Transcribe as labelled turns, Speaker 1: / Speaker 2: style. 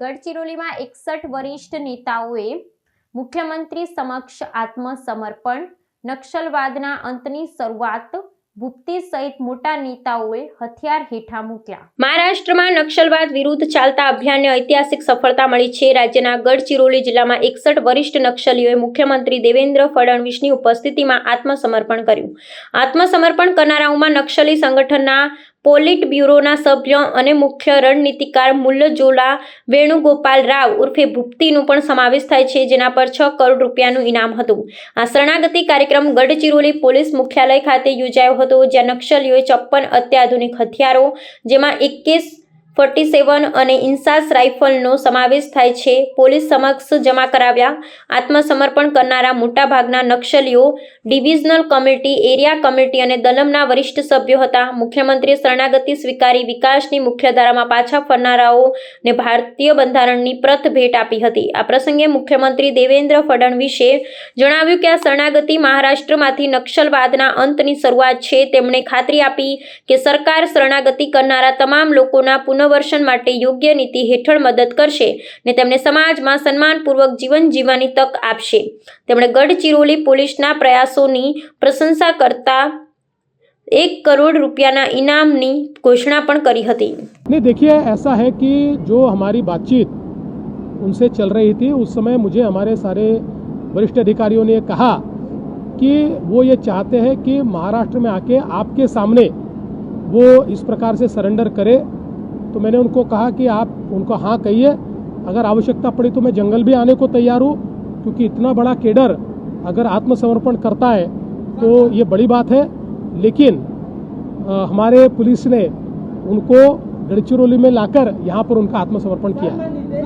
Speaker 1: ગડચિરોલીમાં એકસઠ વરિષ્ઠ નેતાઓએ મુખ્યમંત્રી સમક્ષ આત્મસમર્પણ, નક્સલવાદના અંતની શરૂઆત ભૂપતિ સહિત મોટા નેતાઓએ હથિયાર હેઠા મૂક્યા. મહારાષ્ટ્રમાં નક્સલવાદ વિરુદ્ધ ચાલતા અભિયાનને ઐતિહાસિક સફળતા મળી છે. રાજ્યના ગઢચિરોલી જિલ્લામાં એકસઠ વરિષ્ઠ નક્સલીઓએ મુખ્યમંત્રી દેવેન્દ્ર ફડણવીસની ઉપસ્થિતિમાં આત્મસમર્પણ કર્યું. આત્મસમર્પણ કરનારાઓમાં નક્સલી સંગઠનના પોલિટ બ્યુરોના સભ્ય અને મુખ્ય રણનીતિકાર મુલ્લજોલા વેણુગોપાલ રાવ ઉર્ફે ભૂપતિનો પણ સમાવેશ થાય છે, જેના પર છ કરોડ રૂપિયાનું ઇનામ હતું. આ શરણાગતિ કાર્યક્રમ ગઢચિરોલી પોલીસ મુખ્યાલય ખાતે યોજાયો હતો, જ્યાં નક્સલીઓએ ચોપ્પન અત્યાધુનિક હથિયારો, જેમાં એકેસ ફોર્ટી સેવન અને ઇન્સાસ રાઇફલનો સમાવેશ થાય છે. પોલીસ સમક્ષ જમા કરાવ્યા. આત્મસમર્પણ કરનારા મોટાભાગના નક્સલીઓ ડિવિઝનલ કમિટી, એરિયા કમિટી અને દલમના વરિષ્ઠ સભ્યો હતા. મુખ્યમંત્રીએ શરણાગતિ સ્વીકારી વિકાસની મુખ્યધારામાં પાછા ફરનારાઓને ભારતીય બંધારણની પ્રત ભેટ આપી હતી. આ પ્રસંગે મુખ્યમંત્રી દેવેન્દ્ર ફડણવીસે જણાવ્યું કે આ શરણાગતિ મહારાષ્ટ્રમાંથી નક્સલવાદના અંતની શરૂઆત છે. તેમણે ખાતરી આપી કે સરકાર શરણાગતિ કરનારા તમામ લોકોના પુનર્વસન માટે યોગ્ય નીતિ હેઠળ મદદ કરશે ને તેમને સમાજમાં સન્માનપૂર્વક જીવન જીવવાની તક આપશે તેમણે ગડચિરોલી પોલીસના પ્રયાસોની પ્રશંસા કરતા એક કરોડ રૂપિયાના ઇનામની ઘોષણા પણ કરી હતી
Speaker 2: नहीं देखिए ऐसा है कि जो हमारी बातचीत उनसे चल रही थी उस समय मुझे हमारे सारे वरिष्ठ अधिकारियों ने कहा कि वो ये चाहते हैं कि महाराष्ट्र में आके आपके सामने वो इस प्रकार से सरेंडर करे तो मैंने उनको कहा कि आप उनको हाँ कहिए। अगर आवश्यकता पड़ी तो मैं जंगल भी आने को तैयार हूँ क्योंकि इतना बड़ा केडर अगर आत्मसमर्पण करता है तो ये बड़ी बात है। लेकिन आ, हमारे पुलिस ने उनको गढ़चिरौली में लाकर यहाँ पर उनका आत्मसमर्पण किया।